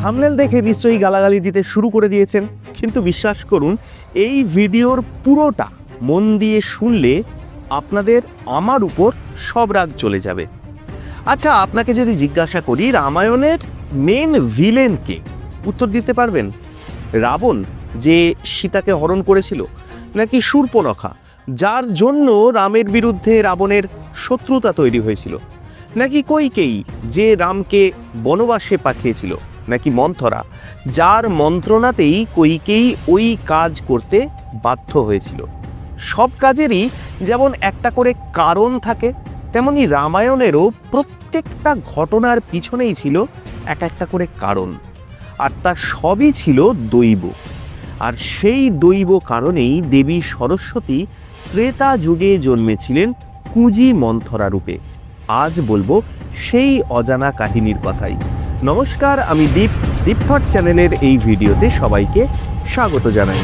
Thumbnail দেখে নিশ্চয়ই গালাগালি দিতে শুরু করে দিয়েছেন। কিন্তু বিশ্বাস করুন, এই ভিডিওর পুরোটা মন দিয়ে শুনলে আপনাদের আমার উপর সব রাগ চলে যাবে। আচ্ছা আপনাকে যদি জিজ্ঞাসা করি, রামায়ণের মেন ভিলেনকে উত্তর দিতে পারবেন? রাবণ, যে সীতাকে হরণ করেছিল, নাকি শূর্পনখা যার জন্য রামের বিরুদ্ধে রাবণের শত্রুতা তৈরি হয়েছিল, নাকি কৈকেয়ী যে রামকে বনবাসে পাঠিয়েছিল? নাকি মন্থরা, যার মন্ত্রণাতেই কৈকেয়ী ওই কাজ করতে বাধ্য হয়েছিল। সব কাজেরই যেমন একটা করে কারণ থাকে, তেমনি রামায়ণেরও প্রত্যেকটা ঘটনার পিছনেই ছিল এক একটা করে কারণ। আর তা সবই ছিল দৈব। আর সেই দৈব কারণেই দেবী সরস্বতী ত্রেতা যুগে জন্মেছিলেন কুঁজি মন্থরা রূপে। আজ বলব সেই অজানা কাহিনীর কথাই। নমস্কার, আমি দীপ। দীপথট চ্যানেলের এই ভিডিওতে সবাইকে স্বাগত জানাই।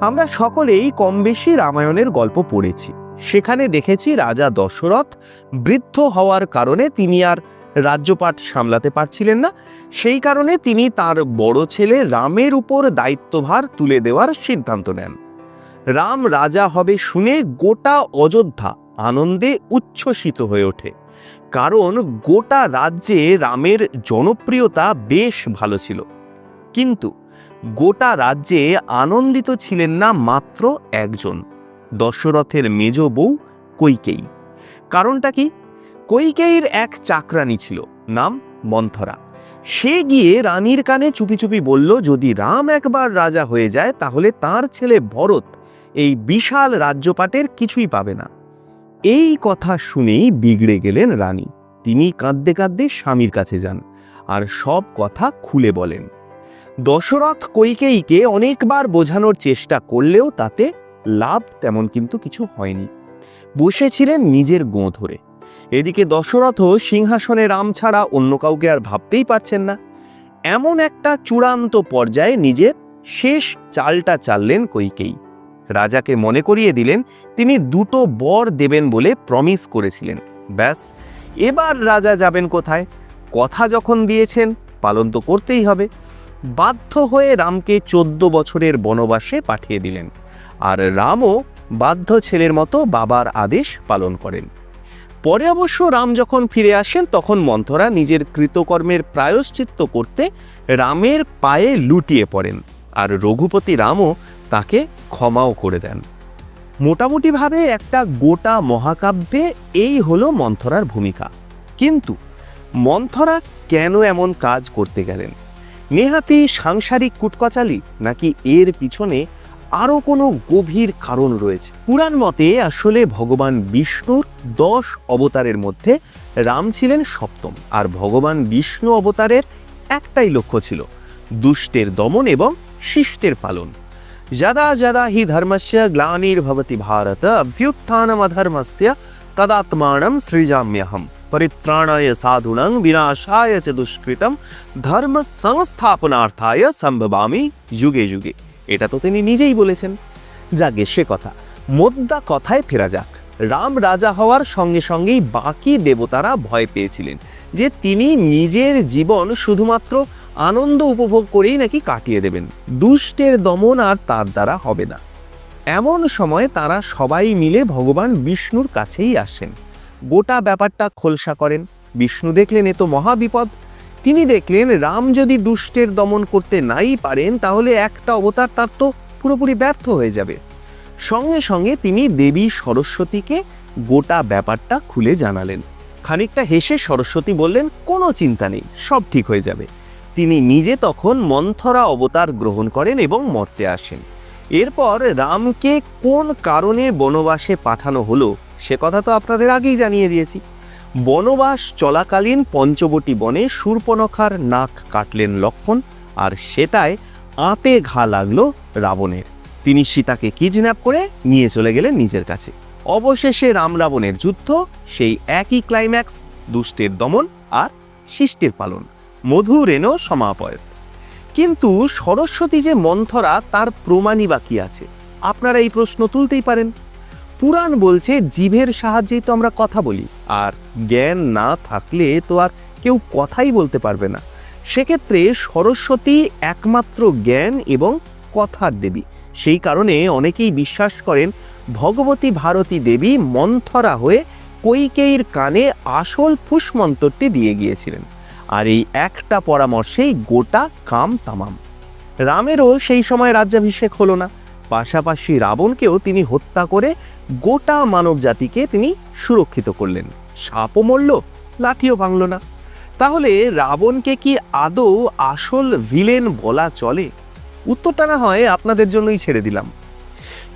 আমরা সকলেই কম বেশি রামায়ণের গল্প পড়েছি। সেখানে দেখেছি রাজা দশরথ বৃদ্ধ হওয়ার কারণে তিনি আর রাজ্যপাট সামলাতে পারছিলেন না। সেই কারণে তিনি তার বড় ছেলে রামের উপর দায়িত্বভার তুলে দেওয়ার সিদ্ধান্ত নেন। রাম রাজা হবে শুনে গোটা অযোধ্যা আনন্দে উচ্ছ্বসিত হয়ে ওঠে। কারণ গোটা রাজ্যে রামের জনপ্রিয়তা বেশ ভালো ছিল। কিন্তু গোটা রাজ্যে আনন্দিত ছিলেন না মাত্র একজন। দশরথের মেজ বউ কৈকেয়ী। কারণটা কি? কৈকেয়ীর এক চাকরানি ছিল, নাম মন্থরা। সে গিয়ে রানীর কানে চুপি চুপি বলল, যদি রাম একবার রাজা হয়ে যায়, তাহলে তার ছেলে ভরত এই বিশাল রাজ্যপাটের কিছুই পাবে না। এই কথা শুনেই বিগড়ে গেলেন রানী। তিনি কাঁদতে কাঁদতে স্বামীর কাছে যান আর সব কথা খুলে বলেন। দশরথ কৈকেয়ীকে অনেকবার বোঝানোর চেষ্টা করলেও তাতে লাভ তেমন কিন্তু কিছু হয়নি। বসেছিলেন নিজের গোঁ ধরে। এদিকে দশরথও সিংহাসনে রাম ছাড়া অন্য কাউকে আর ভাবতেই পারছেন না। এমন একটা চূড়ান্ত পর্যায়ে নিজের শেষ চালটা চাললেন কৈকেয়ী। রাজাকে মনে করিয়ে দিলেন, তিনি দুটো বর দেবেন বলে প্রমিস করেছিলেন। ব্যাস, এবার রাজা যাবেন কোথায়? কথা যখন দিয়েছেন, পালন তো করতেই হবে। বাধ্য হয়ে রামকে চোদ্দ বছরের বনবাসে পাঠিয়ে দিলেন। আর রামও বাধ্য ছেলের মতো বাবার আদেশ পালন করেন। পরে অবশ্য রাম যখন ফিরে আসেন, তখন মন্থরা নিজের কৃতকর্মের প্রায়শ্চিত্ত করতে রামের পায়ে লুটিয়ে পড়েন আর রঘুপতি রামও তাকে ক্ষমাও করে দেন। মোটামুটিভাবে একটা গোটা মহাকাব্যে এই হলো মন্থরার ভূমিকা। কিন্তু মন্থরা কেন এমন কাজ করতে গেলেন? নেহাতি সাংসারিক কুটকচালি নাকি এর পিছনে আরও কোনো গভীর কারণ রয়েছে। পুরাণ মতে আসলে ভগবান বিষ্ণুর দশ অবতারের মধ্যে রাম ছিলেন সপ্তম, আর ভগবান বিষ্ণু অবতারের একটাই লক্ষ্য ছিল, দুষ্টের দমন এবং শিষ্টের পালন। যদা যদা হি ধর্মস্য গ্লানির্ভবতি ভারত অভ্যুত্থানমধর্মস্য তদাত্মানম সৃজাম্যহম, পরিত্রাণায় সাধুনং বিনাশায় চ দুষ্কৃতম ধর্ম সংস্থাপনার্থায় সম্ভবামি যুগে যুগে। এটা তো তিনি নিজেই বলেছেন। যাকে সে কথা। মোদ্দা কথায় ফেরা যাক। রাম রাজা হওয়ার সঙ্গে সঙ্গেই বাকি দেবতারা ভয় পেয়েছিলেন যে তিনি নিজের জীবন শুধুমাত্র আনন্দ উপভোগ করেই নাকি কাটিয়ে দেবেন। দুষ্টের দমন আর তার দ্বারা হবে না। এমন সময় তারা সবাই মিলে ভগবান বিষ্ণুর কাছেই আসেন। গোটা ব্যাপারটা খোলসা করেন। বিষ্ণু দেখলেন এ তো মহাবিপদ। তিনি দেখলেন রাম যদি দুষ্টের দমন করতে নাই পারেন, তাহলে একটা অবতার তার তো পুরোপুরি ব্যর্থ হয়ে যাবে। সঙ্গে সঙ্গে তিনি দেবী সরস্বতীকে গোটা ব্যাপারটা খুলে জানালেন। খানিকটা হেসে সরস্বতী বললেন, কোনো চিন্তা নেই, সব ঠিক হয়ে যাবে। তিনি নিজে তখন মন্থরা অবতার গ্রহণ করেন এবং মর্তে আসেন। এরপর রামকে কোন কারণে বনবাসে পাঠানো হলো, সে কথা তো আপনাদের আগেই জানিয়ে দিয়েছি। বনবাস চলাকালীন পঞ্চবটি বনে শূর্পনখার নাক কাটলেন লক্ষণ, আর সেটায় আঁতে ঘা লাগল রাবণের। তিনি সীতাকে কিডন্যাপ করে নিয়ে চলে গেলেন নিজের কাছে। অবশেষে রাম রাবণের যুদ্ধ, সেই একই ক্লাইম্যাক্স দুষ্টের দমন আর শিষ্টের পালন। মধুরেণ সমাপয়ত। কিন্তু সরস্বতী যে মন্থরা, তার প্রমাণই বাকি আছে? আপনারা এই প্রশ্ন তুলতেই পারেন। পুরাণ বলছে, জীবের সাহায্যেই তো আমরা কথা বলি। আর জ্ঞান না থাকলে তো আর কেউ কথাই বলতে পারবে না। সেক্ষেত্রে সরস্বতী একমাত্র জ্ঞান এবং কথার দেবী। সেই কারণে অনেকেই বিশ্বাস করেন, ভগবতী ভারতী দেবী মন্থরা হয়ে কৈকেয়ীর কানে আসল ফুসমন্তরটি দিয়ে গিয়েছিলেন। আর এই একটা পরামর্শেই গোটা কাম তামাম। রামেরও সেই সময় রাজ্যাভিষেক হলো না। পাশাপাশি রাবণকেও তিনি হত্যা করে গোটা মানব জাতিকে তিনি সুরক্ষিত করলেন। সাপও মরল, লাঠিও ভাঙল না। তাহলে রাবণকে কি আদৌ আসল ভিলেন বলা চলে? উত্তরটা না হয় আপনাদের জন্যই ছেড়ে দিলাম।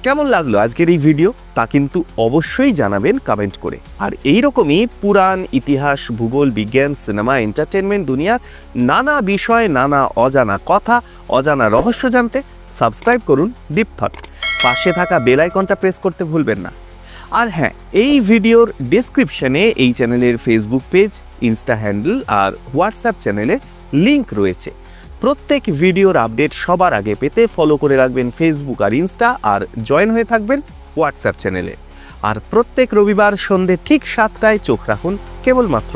কেমন লাগল আজকের এই ভিডিও? তা কিন্তু অবশ্যই জানাবেন কমেন্ট করে। আর এই রকমই পুরাণ, ইতিহাস, ভূগোল, বিজ্ঞান, সিনেমা এন্টারটেনমেন্ট দুনিয়ার নানা বিষয়, নানা অজানা কথা, অজানা রহস্য জানতে সাবস্ক্রাইব করুন দীপথট পাশে থাকা বেল আইকনটা প্রেস করতে ভুলবেন না। আর হ্যাঁ এই ভিডিওর ডেসক্রিপশনে এই চ্যানেলের ফেসবুক পেজ ইনস্টা হ্যান্ডেল আর হোয়াটসঅ্যাপ চ্যানেলের লিংক রয়েছে। প্রত্যেক ভিডিওর আপডেট সবার আগে পেতে ফলো করে রাখবেন ফেসবুক আর ইনস্টা আর জয়েন হয়ে থাকবেন হোয়াটসঅ্যাপ চ্যানেলে। আর প্রত্যেক রবিবার সন্ধে ঠিক সাতটায় চোখ রাখুন কেবলমাত্র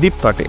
দীপথটে